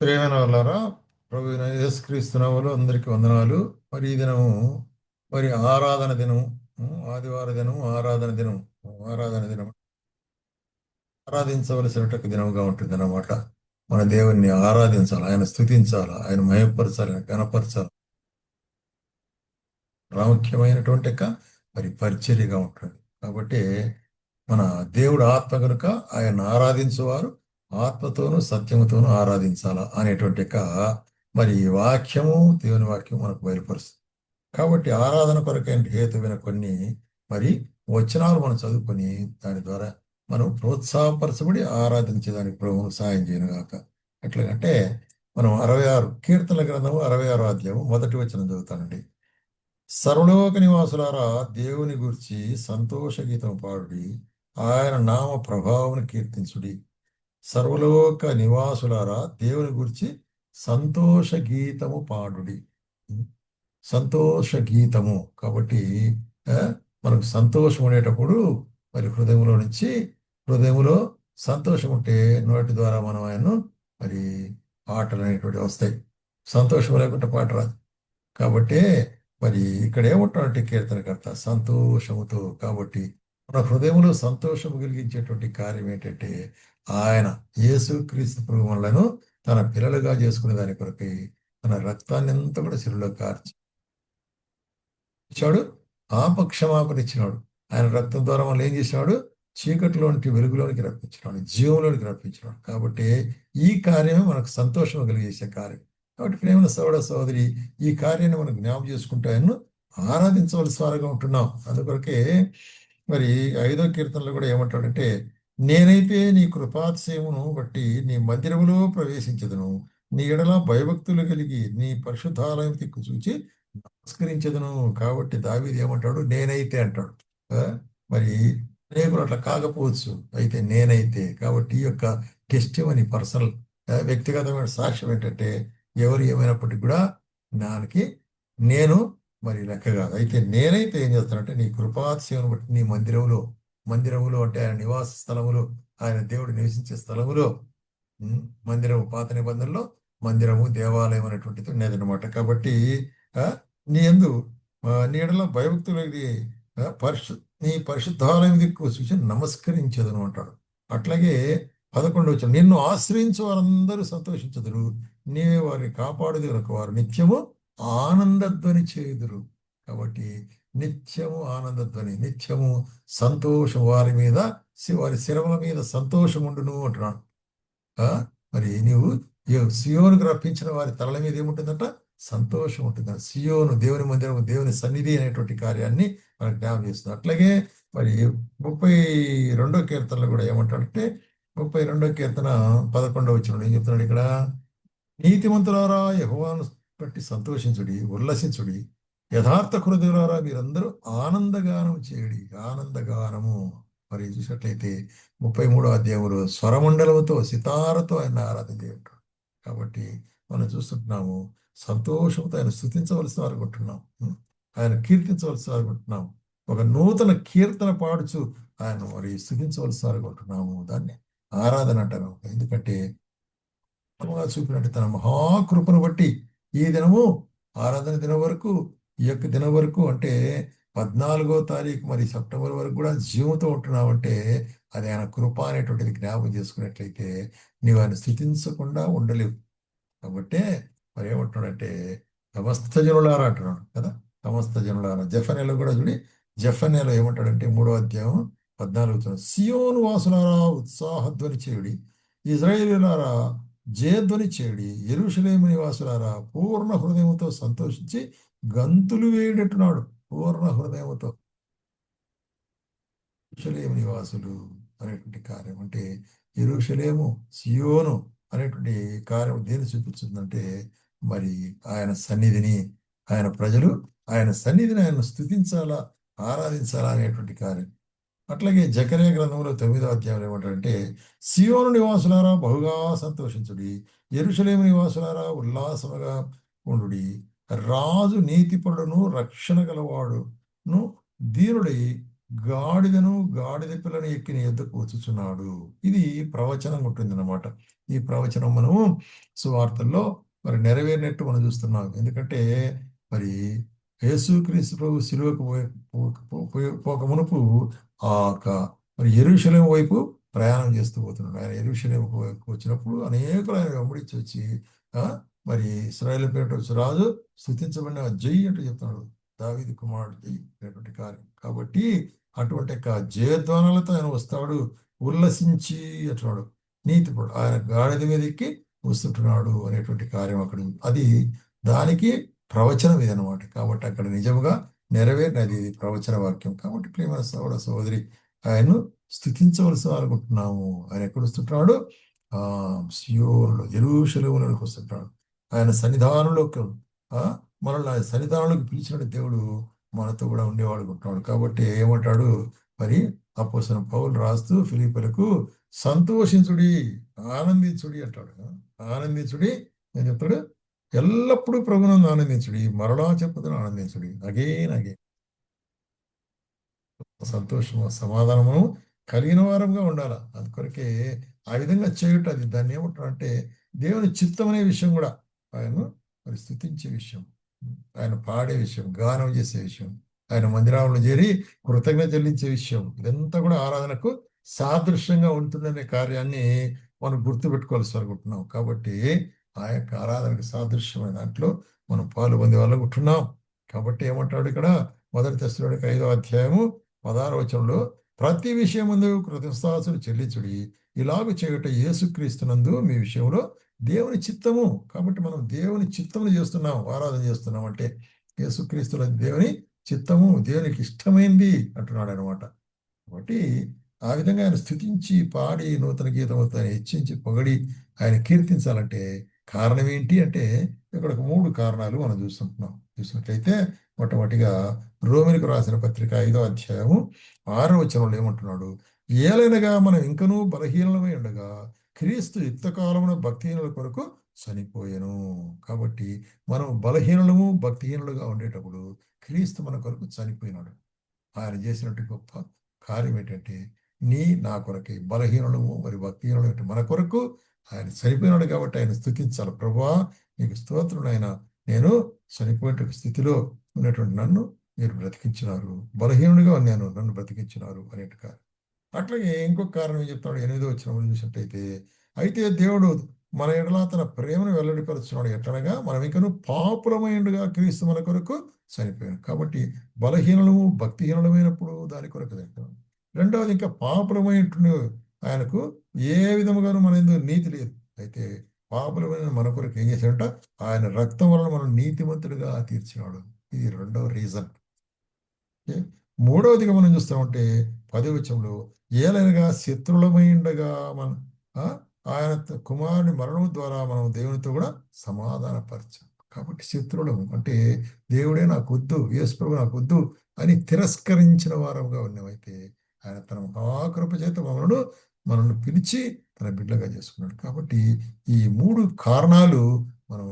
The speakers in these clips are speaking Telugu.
ప్రేమైన వాళ్ళారా ప్రభు యేసుక్రీస్తునాములు అందరికీ వందనాలు. మరి ఈ దినము మరి ఆరాధన దినం ఆదివార దినం ఆరాధన దినం ఆరాధన దినం ఆరాధించవలసిన దినముగా ఉంటుంది అన్నమాట మన దేవుణ్ణి ఆరాధించాలి ఆయన స్థుతించాలి ఆయన మయపరచాలి ఆయన గణపరచాలి ప్రాముఖ్యమైనటువంటి యొక్క మరి పరిచర్యగా ఉంటుంది. కాబట్టి మన దేవుడు ఆత్మ కనుక ఆయన ఆరాధించేవారు ఆత్మతోనూ సత్యముతోనూ ఆరాధించాలా అనేటువంటి యొక్క మరి వాక్యము దేవుని వాక్యం మనకు బయలుపరుస్తుంది. కాబట్టి ఆరాధన కొరకైన హేతువైన కొన్ని మరి వచనాలు మనం చదువుకొని దాని ద్వారా మనం ప్రోత్సాహపరచబడి ఆరాధించేదానికి ప్రభువును సాయం చేయను గాక ఎట్లాగంటే మనం అరవై ఆరు కీర్తన గ్రంథము అరవై ఆరు అధ్యాయము మొదటి వచనం చదువుతానండి. సర్వలోక నివాసులారా దేవుని గురించి సంతోష గీతం పాడుడి. ఆయన నామ ప్రభావం కీర్తించుడి. సర్వలోక నివాసులారా దేవుని గురించి సంతోష గీతము పాడుడి. సంతోష గీతము కాబట్టి మనకు సంతోషం ఉండేటప్పుడు మరి హృదయంలో నుంచి హృదయంలో సంతోషం ఉంటే నోటి ద్వారా మనం ఆయన మరి పాటలు అనేటువంటి వస్తాయి. సంతోషం లేకుంటే పాట రాదు. కాబట్టి మరి ఇక్కడ ఏమంటాడంటే కీర్తనకర్త? సంతోషముతో. కాబట్టి మన హృదయంలో సంతోషం కలిగించేటువంటి కార్యం ఏంటంటే ఆయన యేసు క్రీస్తు ప్రభువులను తన పిల్లలుగా చేసుకునే దాని కొరకై తన రక్తాన్ని అంతా కూడా శిలులో కార్చి ఇచ్చాడు. ఆపక్షమాపణ ఇచ్చినాడు. ఆయన రక్తం ద్వారా మనం ఏం చేసినాడు? చీకటిలోనికి వెలుగులోనికి రప్పించినాడు. జీవంలోనికి రప్పించినాడు. కాబట్టి ఈ కార్యమే మనకు సంతోషం కలిగేసే కార్యం. కాబట్టి ప్రేమ సోడ సోదరి ఈ కార్యాన్ని మనం జ్ఞాపం చేసుకుంటూ ఆయన్ను ఆరాధించవలసి వారుగా ఉంటున్నాం. అందుకొరకే మరి ఐదో కీర్తనలో కూడా ఏమంటాడంటే నేనైతే నీ కృపాతిశయమును బట్టి నీ మందిరములో ప్రవేశించదును. నీ ఎడల భయభక్తులు కలిగి నీ పరిశుద్ధాలయం తిక్కు చూచి నమస్కరించదును. కాబట్టి దావీది ఏమంటాడు? నేనైతే అంటాడు. మరి అనేకులు అట్లా కాకపోవచ్చు. అయితే నేనైతే. కాబట్టి ఈ యొక్క టెస్ట్ అని పర్సనల్ వ్యక్తిగతమైన సాక్ష్యం ఏంటంటే ఎవరు ఏమైనప్పటికీ కూడా దానికి నేను మరి లెక్క కాదు. అయితే నేనైతే ఏం చేస్తానంటే నీ కృపాతిశయం బట్టి నీ మందిరములో మందిరములో అంటే ఆయన నివాస స్థలములో ఆయన దేవుడు నివసించే స్థలములో మందిరము పాత నిబంధనలో మందిరము దేవాలయం అనేటువంటిది ఉన్నదనమాట కాబట్టి నీ ఎందు నీడలో భయభక్తులకి పరిశు నీ పరిశుద్ధాలయం దిక్కు చూసి నమస్కరించదను అంటాడు. అట్లాగే పదకొండు వచ్చిన నిన్ను ఆశ్రయించు వారందరూ సంతోషించదురు. నీవే వారిని కాపాడుదు కనుక వారు నిత్యము ఆనందధ్వని చేయుదురు. కాబట్టి నిత్యము ఆనందధ్వని నిత్యము సంతోషం వారి మీద వారి శిరముల మీద సంతోషం ఉండును అంటున్నాడు మరి నీవు సియోనుకు రప్పించిన వారి తలల మీద ఏముంటుందంట? సంతోషం ఉంటుంది సియోను దేవుని మందిరం దేవుని సన్నిధి అనేటువంటి కార్యాన్ని మనకు జ్ఞాపం చేస్తుంది. అట్లాగే మరి ముప్పై రెండో కీర్తనలో కూడా ఏమంటాడంటే ముప్పై రెండో కీర్తన పదకొండవ వచ్చిన ఏం చెప్తున్నాడు ఇక్కడ? నీతిమంతులారా యహోవాను బట్టి సంతోషించుడి ఉల్లసించుడి. యథార్థ హృదయులారా మీరందరూ ఆనందగానం చేయడి. ఆనందగానము. మరి చూసినట్లయితే ముప్పై మూడో అధ్యాయంలో స్వరమండలముతో సితారతో ఆయన ఆరాధన చేయటం. కాబట్టి మనం చూస్తుంటున్నాము సంతోషంతో ఆయన స్థుతించవలసిన వారు కొట్టున్నాం ఆయన కీర్తించవలసిన వారు కొట్టున్నాం ఒక నూతన కీర్తన పాడుచు ఆయన మరి స్థుతించవలసిన వారు దాన్ని ఆరాధన అంటారు. ఎందుకంటే చూపినట్టు తన మహాకృపను బట్టి ఈ దినము ఆరాధన దినం వరకు ఈ యొక్క దినం వరకు అంటే పద్నాలుగో తారీఖు మరి సెప్టెంబర్ వరకు కూడా జీవంతో ఉంటున్నావంటే అది ఆయన కృప అనేటువంటిది జ్ఞాపకం చేసుకున్నట్లయితే నీవు ఆయన స్థితించకుండా ఉండలేవు. కాబట్టి మరి ఏమంటున్నాడంటే సమస్త జనులారా అంటున్నాడు కదా సమస్త జనులారా. జఫనేలో కూడా చూడి జఫనేలో ఏమంటాడంటే మూడో అధ్యాయం పద్నాలుగు సియోను వాసులారా ఉత్సాహధ్వని చేయుడి. ఇజ్రాయేలులారా జయధ్వని చేడి ఎరుషలేము నివాసులారా పూర్ణ హృదయంతో సంతోషించి గంతులు వేయడట్టున్నాడు పూర్ణ హృదయంతో ఎరుషలేము నివాసులు అనేటువంటి కార్యం అంటే ఎరుషలేము సియోను అనేటువంటి కార్యం దేని చూపించిందంటే మరి ఆయన సన్నిధిని ఆయన ప్రజలు ఆయన సన్నిధిని ఆయన స్థుతించాలా ఆరాధించాలా అనేటువంటి కార్యం. అట్లాగే జకరే గ్రంథంలో తొమ్మిదో అధ్యాయం ఏమంటారంటే సియోను నివాసులారా బహుగా సంతోషించుడి ఎరుషలేము నివాసులారా ఉల్లాసముగా ఉండుడి రాజు నీతిపరుడును రక్షణ గలవాడును దీనుడి గాడిదను గాడిద పిల్లను ఎక్కిన ఎద్దు వచ్చుచున్నాడు. ఇది ప్రవచనం ఉంటుంది అన్నమాట ఈ ప్రవచనం మనము సువార్తల్లో మరి నెరవేరినట్టు మనం చూస్తున్నాం. ఎందుకంటే మరి యేసుక్రీస్తు ప్రభు సిలువకు పోయే- పో- పో- పోక మునుపు ఆ యొక్క మరి ఎరుషలేం వైపు ప్రయాణం చేస్తూ పోతున్నాడు. ఆయన ఎరుషలేం వచ్చినప్పుడు అనేకులు ఆయన వెంబడించి వచ్చి మరి ఇస్రాయల్ పేట రాజు స్థుతించబడిన జై అంటూ చెప్తున్నాడు. దావిది కుమారుడు జై అనేటువంటి కార్యం. కాబట్టి అటువంటి యొక్క జయధ్వానాలతో ఆయన వస్తాడు. ఉల్లసించి అంటున్నాడు. నీతిపడు ఆయన గాడిద మీద ఎక్కి వస్తుంటున్నాడు అనేటువంటి కార్యం అక్కడ అది దానికి ప్రవచనం ఇది అనమాట కాబట్టి అక్కడ నిజముగా నెరవేరినది ఇది ప్రవచన వాక్యం. కాబట్టి ప్రేమ సోదర సోదరి ఆయన్ను స్థుతించవలసి అనుకుంటున్నాము ఆయన ఎక్కడ వస్తుంటున్నాడు ఆ సియోనులో ఎరుషలేములోకి వస్తుంటాడు. ఆయన సన్నిధానంలోకి ఆ మనల్ని ఆయన సన్నిధానంలోకి పిలిచిన దేవుడు మనతో కూడా ఉండేవాడు అనుకుంటున్నాడు కాబట్టి ఏమంటాడు? మరి అపోసిన పౌలు రాస్తూ ఫిలిపిలకు సంతోషించుడి ఆనందించుడి అంటాడు. ఆనందించుడి నేను చెప్తాడు? ఎల్లప్పుడూ ప్రభునందు ఆనందించుడి. మరలా చెప్పుదని ఆనందించుడి. Again again. సంతోషము సమాధానము కలిగిన వారంగా ఉండాలి. అందుకొరకే ఆ విధంగా చేయుట అది దాన్ని ఏమంటారంటే దేవుని చిత్తం అనే విషయం కూడా ఆయన మరి స్థుతించే విషయం. ఆయన పాడే విషయం గానం చేసే విషయం ఆయన మందిరాలను చేరి కృతజ్ఞత చెల్లించే విషయం. ఇదంతా కూడా ఆరాధనకు సాదృశ్యంగా ఉంటుందనే కార్యాన్ని మనం గుర్తుపెట్టుకోవాల్సి అనుకుంటున్నాం కాబట్టి ఆ యొక్క ఆరాధనకు సాదృశ్యమైన దాంట్లో మనం పాలు పొందే వాళ్ళకు ఉంటున్నాం. కాబట్టి ఏమంటాడు ఇక్కడ? మొదటి తెస్తుడికి ఐదో అధ్యాయము పదహారు వచనంలో ప్రతి విషయం ముందు కృతజ్ఞతాసులు చెల్లించుడి. ఇలాగ చేయుట యేసుక్రీస్తునందు మీ విషయంలో దేవుని చిత్తము. కాబట్టి మనం దేవుని చిత్తములు చేస్తున్నాం ఆరాధన చేస్తున్నాం అంటే యేసుక్రీస్తుల దేవుని చిత్తము దేవునికి ఇష్టమైంది అంటున్నాడు అనమాట కాబట్టి ఆ విధంగా ఆయన స్థుతించి పాడి నూతన గీతములతో ఆయన హెచ్చించి పొగడి ఆయన కీర్తించాలంటే కారణం ఏంటి అంటే ఇక్కడ ఒక మూడు కారణాలు మనం చూస్తుంటున్నాం. చూసినట్లయితే మొట్టమొదటిగా రోమిలకు రాసిన పత్రిక ఐదో అధ్యాయము ఆరో వచనంలో ఏమంటున్నాడు? ఏలైనగా మనం ఇంకనూ బలహీనమై ఉండగా క్రీస్తు యుక్తకాలమున భక్తిహీనుల కొరకు చనిపోయాను. కాబట్టి మనం బలహీనులము భక్తిహీనులుగా ఉండేటప్పుడు క్రీస్తు మన కొరకు చనిపోయినాడు. ఆయన చేసినట్టు గొప్ప కార్యం ఏంటంటే నీ నా కొరకు బలహీనులము మరి భక్తిహీనులు మన కొరకు ఆయన చనిపోయినాడు కాబట్టి ఆయన స్థుతించాలి ప్రభా నీకు స్తోత్రం ఆయన నేను చనిపోయిన స్థితిలో ఉన్నటువంటి నన్ను మీరు బ్రతికించినారు. బలహీనుడిగా నేను నన్ను బ్రతికించినారు అనేటి కారణం. అట్లాగే ఇంకొక కారణం ఏం చెప్తాడు ఎనిమిదో వచ్చిన చూసినట్టయితే అయితే దేవుడు మన ఎడలా తన ప్రేమను వెల్లడిపరుచున్నాడు. ఎట్లనగా మనం ఇంకను పాపులమైండుగా క్రీస్తు మన కొరకు చనిపోయాను కాబట్టి బలహీనము భక్తిహీనమైనప్పుడు దాని కొరకు రెండవది ఇంకా పాపులమైనటువంటి ఆయనకు ఏ విధముగాను మన ఎందుకు నీతి లేదు. అయితే పాపులమైన మన కొరకు ఏం చేశాడంట? ఆయన రక్తం వలన మనం నీతిమంతుడిగా తీర్చినాడు. ఇది రెండవ రీజన్. మూడవదిగా మనం చూస్తామంటే పదవచంలో ఏలనగా శత్రులమై ఉండగా మన ఆయన కుమారుని మరణం ద్వారా మనం దేవునితో కూడా సమాధానపరచాం. కాబట్టి శత్రులము అంటే దేవుడే నాకు వద్దు యేసుప్రభు నాకు వద్దు అని తిరస్కరించిన వారంగా ఉన్నామైతే ఆయన తన మహాకృప చేత మనను మనల్ని పిలిచి తన బిడ్డగా చేసుకున్నాడు. కాబట్టి ఈ మూడు కారణాలు మనం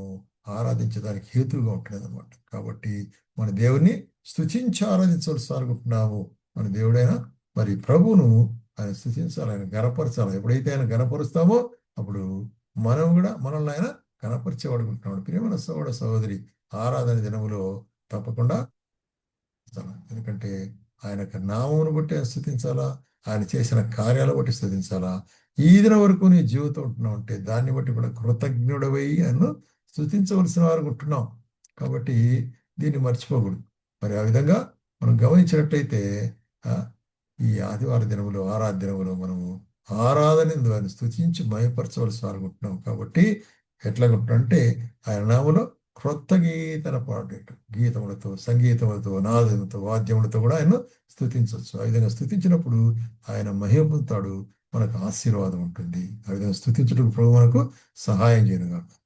ఆరాధించడానికి హేతువుగా ఉంటున్నది అనమాట కాబట్టి మన దేవుని స్తుతించి ఆరాధించవలసి అనుకుంటున్నాము మన దేవుడైన మరి ప్రభువును ఆయన స్థుతించాలి ఆయన గనపరచాలి ఎప్పుడైతే ఆయన గనపరుస్తామో అప్పుడు మనం కూడా మనల్ని ఆయన కనపరిచేవాడుకుంటున్నాడు ప్రియమైన సోదర సహోదరి ఆరాధన దినములో తప్పకుండా ఎందుకంటే ఆయన యొక్క నామమును బట్టి స్థుతించాలా? ఆయన చేసిన కార్యాల బట్టి స్థుతించాలా? ఈ దిన వరకు నీ జీవితం ఉంటున్నావు అంటే దాన్ని బట్టి కూడా కృతజ్ఞుడవై ఆయన స్థుతించవలసిన వారు ఉంటున్నాం. కాబట్టి దీన్ని మర్చిపోకూడదు. మరి ఆ విధంగా మనం గమనించినట్లయితే ఈ ఆదివార దినములో ఆరాధ దినములో మనము ఆరాధన ద్వారా స్థుతించి వారు గుట్టినాం కాబట్టి ఎట్లాగుంటుందంటే ఆయన నామలో క్రొత్త గీతన పాడేట గీతములతో సంగీతములతో నాదములతో వాద్యములతో కూడా ఆయన స్థుతించవచ్చు ఆ విధంగా స్థుతించినప్పుడు ఆయన మహిమ పొందుతాడు. మనకు ఆశీర్వాదం ఉంటుంది. ఆ విధంగా స్థుతించడానికి ప్రభు మనకు సహాయం చేయను కాక